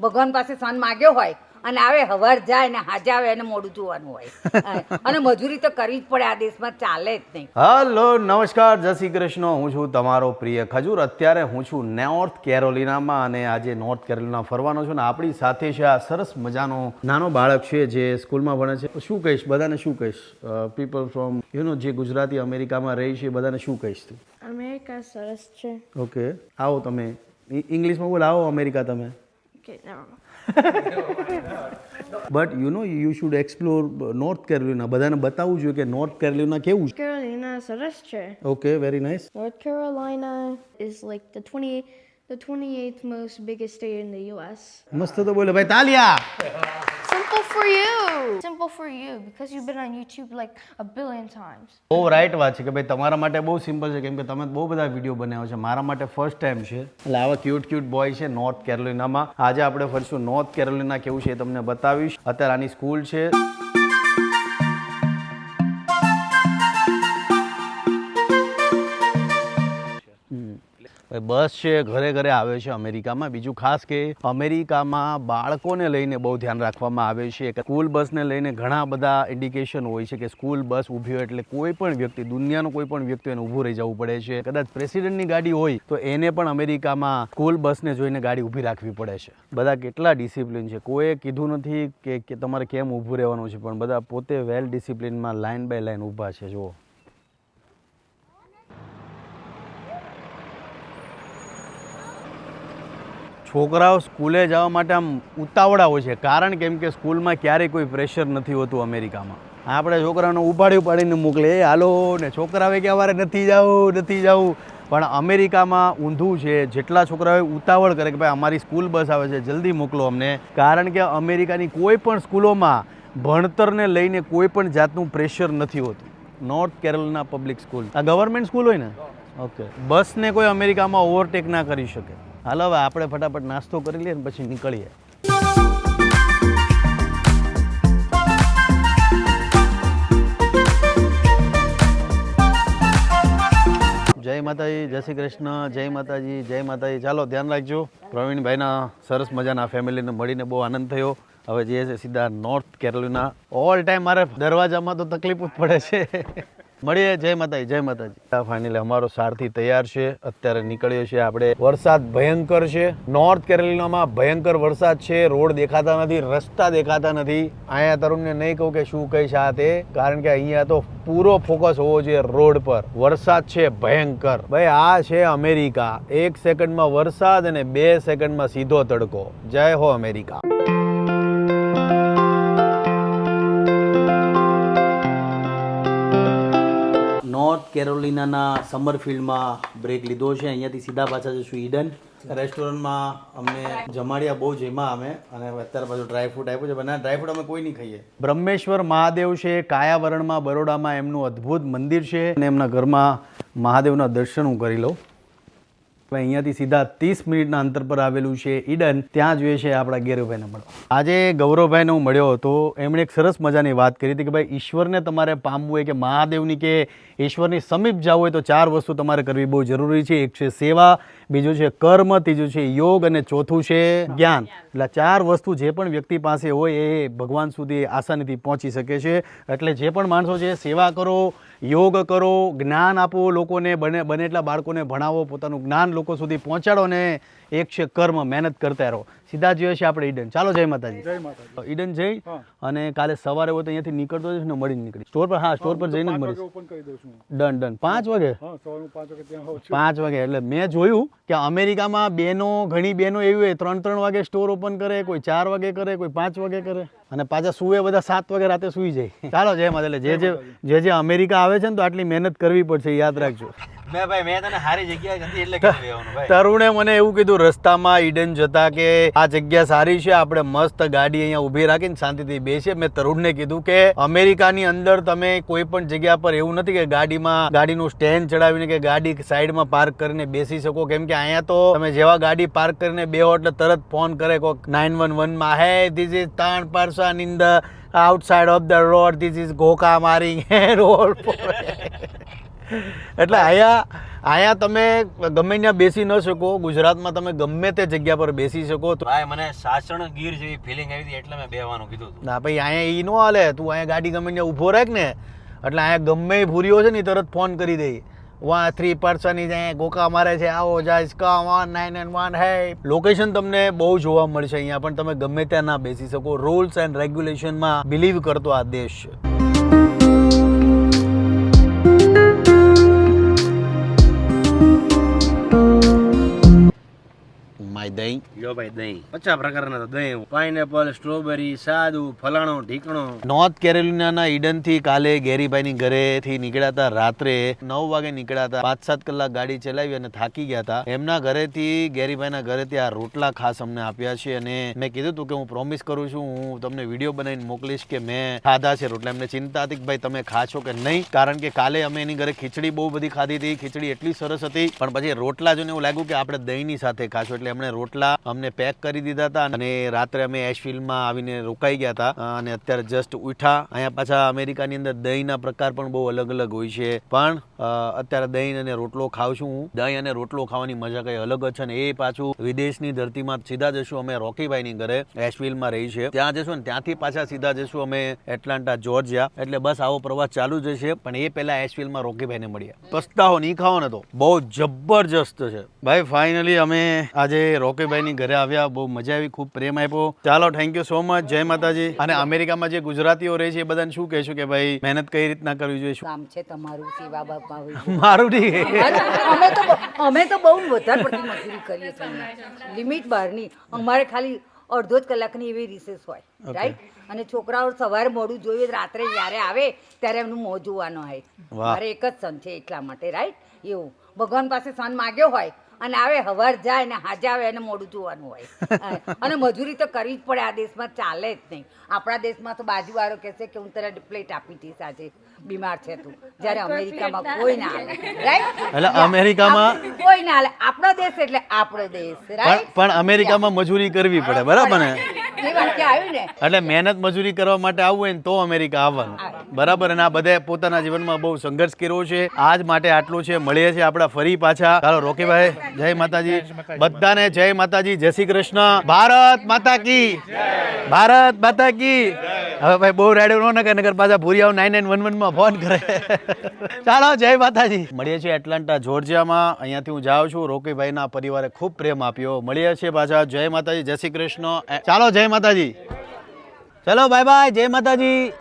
ભગવાન પાસે સન માગ્યો હોય અને આવે હવાર જાય ને હાજે આવે એને મોડું જોવાનું હોય. અને મજૂરી તો કરવી જ પડે આ દેશમાં ચાલે જ નહીં. હલો નમસ્કાર જય શ્રી કૃષ્ણ. હું છું તમારો પ્રિય ખજૂર. અત્યારે હું છું નોર્થ કેરોલિનામાં અને આજે નોર્થ કેરોલિના ફરવાનો છું ને આપણી સાથે છે આ સરસ મજાનો નાનો બાળક છે જે સ્કૂલમાં ભણે છે. શું કહીશ? બધાને શું કહીશ? પીપલ ફ્રોમ યુ નો જે ગુજરાતી અમેરિકામાં રહી છે બધાને શું કહીશ તું? અમેરિકા સરસ છે. ઓકે આવો તમે. ઇંગ્લિશમાં બોલ આવો અમેરિકા તમે. Okay, never mind. But you know you should explore North Carolina બધાને બતાવવું જોઈએ કે નોર્થ કેરોલિના કેવું છે Carolina સરસ છે. Okay very nice North Carolina is like the 20 the 28th most biggest state in the US. મસ્ત તો બોલે ભાઈ તાલિયા Simple for you. Simple for you, because you've been on YouTube, like, a billion times. બહુ right વાત છે કે ભાઈ તમારા માટે બહુ સિમ્પલ છે, કેમ કે તમે બહુ બધા વીડિયો બનાવ્યો છે. મારા માટે ફર્સ્ટ ટાઈમ છે. એટલે આવા ક્યુટ ક્યુટ બોય છે નોર્થ કેરોલિનામાં આજે આપણે ફરશું નોર્થ કેરોલિના કેવું છે તમને બતાવીશ. અત્યારે આની સ્કૂલ છે. બસ છે, ઘરે ઘરે આવે છે અમેરિકામાં. બીજું ખાસ કે અમેરિકામાં બાળકોને લઈને બહુ ધ્યાન રાખવામાં આવે છે સ્કૂલ બસને લઈને ઘણા બધા ઇન્ડિકેશન હોય છે કે સ્કૂલ બસ ઊભી હોય એટલે કોઈ પણ વ્યક્તિ, દુનિયાનો કોઈ પણ વ્યક્તિ એને ઊભું રહી જવું પડે છે. કદાચ પ્રેસિડેન્ટની ગાડી હોય તો એને પણ અમેરિકામાં સ્કૂલ બસને જોઈને ગાડી ઊભી રાખવી પડે છે. બધા કેટલા ડિસિપ્લિન છે. કોઈએ કીધું નથી કે તમારે કેમ ઊભું રહેવાનું છે, પણ બધા પોતે વેલ ડિસિપ્લિનમાં લાઇન બાય લાઇન ઊભા છે, જુઓ. છોકરાઓ સ્કૂલે જવા માટે આમ ઉતાવળા હોય છે. કારણ કેમ કે સ્કૂલમાં ક્યારેય કોઈ પ્રેશર નથી હોતું અમેરિકામાં. આપણે છોકરાઓને ઉપાડી ઉપાડીને મોકલે એ હાલો ને છોકરાઓએ કે અમારે નથી જવું નથી જવું. પણ અમેરિકામાં ઊંધું છે. જેટલા છોકરાઓએ ઉતાવળ કરે કે ભાઈ અમારી સ્કૂલ બસ આવે છે જલ્દી મોકલો અમને. કારણ કે અમેરિકાની કોઈ પણ સ્કૂલોમાં ભણતરને લઈને કોઈ પણ જાતનું પ્રેશર નથી હોતું. નોર્થ કેરળના પબ્લિક સ્કૂલ આ ગવર્મેન્ટ સ્કૂલ હોય ને? ઓકે બસને કોઈ અમેરિકામાં ઓવરટેક ના કરી શકે. હાલો હવે આપણે ફટાફટ નાસ્તો કરી લઈએ ને પછી નીકળીએ. જય માતાજી, જય શ્રી કૃષ્ણ, જય માતાજી જય માતાજી. ચાલો, ધ્યાન રાખજો. પ્રવીણભાઈના સરસ મજાના ફેમિલીને મળીને બહુ આનંદ થયો. હવે જે છે સીધા નોર્થ કેરોલિના ઓલ ટાઈમ મારે દરવાજામાં તો તકલીફ જ પડે છે. મળીએ, જય માતાજી જય માતાજી. ફાઇનલી અમારો સારથી તૈયાર છે. અત્યારે નીકળ્યો છે આપણે. વરસાદ ભયંકર છે. નોર્થ કેરોલિનામાં ભયંકર વરસાદ છે. રોડ દેખાતા નથી, રસ્તા દેખાતા નથી. અહીંયા તરુણને નહીં કહું કે શું કહીશ આ તે, કારણ કે અહીંયા તો પૂરો ફોકસ હોવો જોઈએ રોડ પર. વરસાદ છે ભયંકર. ભાઈ, આ છે અમેરિકા. એક સેકન્ડમાં વરસાદ અને બે સેકન્ડમાં સીધો તડકો. જય હો અમેરિકા. નોર્થ કેરોલિનાના સમરફિલ્ડમાં બ્રેક લીધો છે. અહીંયાથી સીધા પાછા જશું ઈડન. રેસ્ટોરન્ટમાં અમને જમાડ્યા બહુ જેમાં અમે. અને અત્યારે પાછું ડ્રાયફ્રૂટ આપ્યું છે. પણ ડ્રાયફ્રૂટ અમે કોઈ નહીં ખાઈએ. બ્રહ્મેશ્વર મહાદેવ છે. કાયાવરણમાં, બરોડામાં એમનું અદ્ભુત મંદિર છે. અને એમના ઘરમાં મહાદેવના દર્શન હું કરી લઉં. અહીંયાથી સીધા ત્રીસ મિનિટના અંતર પર આવેલું છે ઈડન. ત્યાં જોઈએ છે આપણા ગેરુભાઈને મળવા આજે ગૌરવભાઈને હું મળ્યો હતો. એમણે એક સરસ મજાની વાત કરી હતી કે ભાઈ, ઈશ્વરને તમારે પામવું હોય કે મહાદેવની કે ઈશ્વરની સમીપ જવું હોય તો ચાર વસ્તુ તમારે કરવી બહુ જરૂરી છે. એક છે સેવા, બીજું છે કર્મ, ત્રીજું છે યોગ અને ચોથું છે જ્ઞાન. એટલે ચાર વસ્તુ જે પણ વ્યક્તિ પાસે હોય એ ભગવાન સુધી આસાનીથી પહોંચી શકે છે. એટલે જે પણ માણસો છે, સેવા કરો, યોગ કરો, જ્ઞાન આપો લોકોને, બને બને એટલા બાળકોને ભણાવો, પોતાનું જ્ઞાન લોકો સુધી પહોંચાડો ને એક છે કર્મ મહેનત કરતા રહો. સીધા જોઈએ છે આપણે ઈડન. ચાલો જય માતાજી. જય માતાજી. ઈડન જઈ અને કાલે સવારે હોય તો અહીંયાથી નીકળતો જઈશ ને મળીને નીકળી સ્ટોર પર હા સ્ટોર પર જઈને જ મળીશ. Done done. પાંચ વાગે? પાંચ વાગે એટલે મેં જોયું કે અમેરિકામાં બેનો ઘણી બેનો એવી હોય ત્રણ ત્રણ વાગે સ્ટોર ઓપન કરે કોઈ ચાર વાગે કરે કોઈ પાંચ વાગે કરે. અને પાછા સુવે બધા સાત વાગે રાતે સુઈ જાય. ચાલો જય માતા એટલે જે જે જે જે અમેરિકા આવે છે ને તો આટલી મહેનત કરવી પડશે યાદ રાખજો. મેં ભાઈ મેં તને સારી જગ્યાએ હતી એટલે ભાઈ. તરુણે મને એવું કીધું રસ્તામાં ઈડન જતા કે આ જગ્યા સારી છે આપણે મસ્ત ગાડી અહીંયા ઊભી રાખીને શાંતિથી બેસીએ. મેં તરુણને કીધું કે અમેરિકાની અંદર તમે કોઈ પણ જગ્યા પર એવું નથી કે ગાડીમાં ગાડીનું સ્ટેન્ડ ચડાવીને કે ગાડી સાઈડમાં પાર્ક કરીને બેસી શકો. કેમ કે અહીંયા તો તમે જેવા ગાડી પાર્ક કરીને બેહો એટલે તરત ફોન કરે કોક નાઇન વન વનમાં હે ધીસ ઇઝ તાણ પારસા in the outside of the road this is ગોકા મારી રોડ એટલે અહીંયા અહીંયા તમે ગમે ત્યાં બેસી ન શકો. ગુજરાતમાં તમે ગમે તે જગ્યા પર બેસી શકો. તો ભાઈ મને સાસણ ગીર જેવી ફિલિંગ આવી હતી એટલે મેં બેહવાનું કીધું ના ભાઈ અહીંયા એ ન હાલે. તું અહીંયા ગાડી ગમે ત્યાં ઊભો રાખ ને એટલે અહીંયા ગમે ભૂરીઓ છે ને તરત ફોન કરી દે. વા થ્રી પર્સન અહીંયા ગોકા મારે છે આવો જાય કા વન નાઇન એન્ડ વન હે લોકેશન તમને બહુ જોવા મળશે અહીંયા પણ તમે ગમે ત્યાં ના બેસી શકો. રૂલ્સ એન્ડ રેગ્યુલેશનમાં બિલીવ કરતો આ દેશ. છે માય દહીં? લ્યો ભાઈ દહીં. પચાસ પ્રકારના તો દહીં. પાઇનેપલ સ્ટ્રોબેરી સાદું ફલાણો ઢીકણો. નોર્થ કેરોલિનાના ઈડનથી કાલે ગેરીભાઈની ઘરેથી નીકળ્યા હતા રાત્રે. નવ વાગે નીકળ્યા હતા. પાંચ સાત કલાક ગાડી ચલાવી અને થાકી ગયા હતા. એમના ઘરેથી ગેરીભાઈના ઘરેથી આ રોટલા ખાસ અમને આપ્યા છે અને મેં કીધું હતું કે હું પ્રોમિસ કરું છું હું તમને વીડિયો બનાવીને મોકલીશ કે મેં ખાધા છે રોટલા. એમને ચિંતા હતી કે ભાઈ તમે ખાશો કે નહીં? કારણ કે કાલે અમે એની ઘરે ખીચડી બહુ બધી ખાધી હતી. ખીચડી એટલી સરસ હતી. પણ પછી રોટલા જોઈને એવું લાગ્યું કે આપણે દહીંની સાથે ખાશું. એટલે એમણે રોટલા અમને પેક કરી દીધા હતા અને રાત્રે અમે એશફિલ્ડમાં આવીને રોકાઈ ગયા હતા. અને અત્યારે જસ્ટ ઉઠા અહીંયા પાછા અમેરિકાની અંદર દહીંના પ્રકાર પણ બહુ અલગ અલગ હોય છે. પણ અત્યારે દહીં અને રોટલો ખાઉં છું હું. દહીં અને રોટલો ખાવાની મજા કઈ અલગ જ છે ને એ પાછું વિદેશની ધરતીમાં સીધા જશું અમે રોકીભાઈની ઘરે. એશફિલ્ડમાં રહી છે. ત્યાં જશું ને ત્યાંથી પાછા સીધા જશું અમે એટલાન્ટા, જોર્જિયા. એટલે બસ આવો પ્રવાસ ચાલુ જ છે પણ એ પહેલા એશફિલ્ડમાં રોકીભાઈને મળ્યા પસ્તાવો, નહીં ખાવો ને તો. બહુ જબરજસ્ત છે. ભાઈ ફાઇનલી અમે આજે રોકીભાઈની ઘરે આવ્યા બહુ મજા આવી ખૂબ પ્રેમ આપ્યો. ચાલો થેન્ક યુ સો મચ જય માતાજી. અને અમેરિકામાં જે ગુજરાતીઓ રહે છે એ બધાને શું કહેશું કે ભાઈ મહેનત કઈ રીતના કરવી જોઈએ? કામ છે તમારું સેવા બાપા મારું નહીં. અમે તો અમે તો બહુ વધારે પડતી મજૂરી કરીએ છીએ લિમિટ બહારની અમારે ખાલી અડધો જ કલાકની એવી રિસેસ હોય રાઈટ અને છોકરાઓ સવારે મોડું જોઈએ રાત્રે જ્યારે આવે ત્યારે એમનું મોં જોવાનો હોય. મારે એક જ સન છે એટલા માટે રાઈટ એવું. ભગવાન પાસે સન માગ્યો હોય અને આવે હવાર જાય ને હાજે આવે એને મોડું જોવાનું હોય. અને મજૂરી તો કરવી જ પડે આ દેશમાં ચાલે જ નહીં. આપણા દેશમાં તો બાજુવાળો કહેશે કે હું તને પ્લેટ આપી દઈશ આજે બીમાર છે તું. જ્યારે અમેરિકામાં કોઈ ના હાલે. રાઈટ એટલે અમેરિકામાં કોઈ ના હાલે. આપણો દેશ એટલે આપણો દેશ. પણ રાઈટ પણ અમેરિકામાં મજૂરી કરવી પડે બરાબર ને? એટલે મહેનત મજૂરી કરવા માટે આવવું હોય ને તો અમેરિકા આવવાનું. બરાબર અને આ બધા પોતાના જીવનમાં બહુ સંઘર્ષ કર્યો છે. આજ માટે આટલું છે. મળીએ છીએ આપણા ફરી પાછા. ચાલો રોકીભાઈ જય માતાજી. બધાને જય માતાજી. જય શ્રી કૃષ્ણ. ભારત માતા કી. ભારત માતા કી. હવે ભાઈ બહુ રાડ્યો ન નકર નકર પાછા ભૂરિયાઓ નાઇન નાઇન વન વનમાં ફોન કરે. ચાલો, જય માતાજી. મળીએ છીએ એટલાન્ટા જોર્જિયામાં અહીંયાથી હું જાઉં છું. રોકીભાઈના પરિવારે ખૂબ પ્રેમ આપ્યો. મળીએ છીએ પાછા. જય માતાજી, જય શ્રી કૃષ્ણ. ચાલો, જય માતાજી. ચલો બાય બાય જય માતાજી.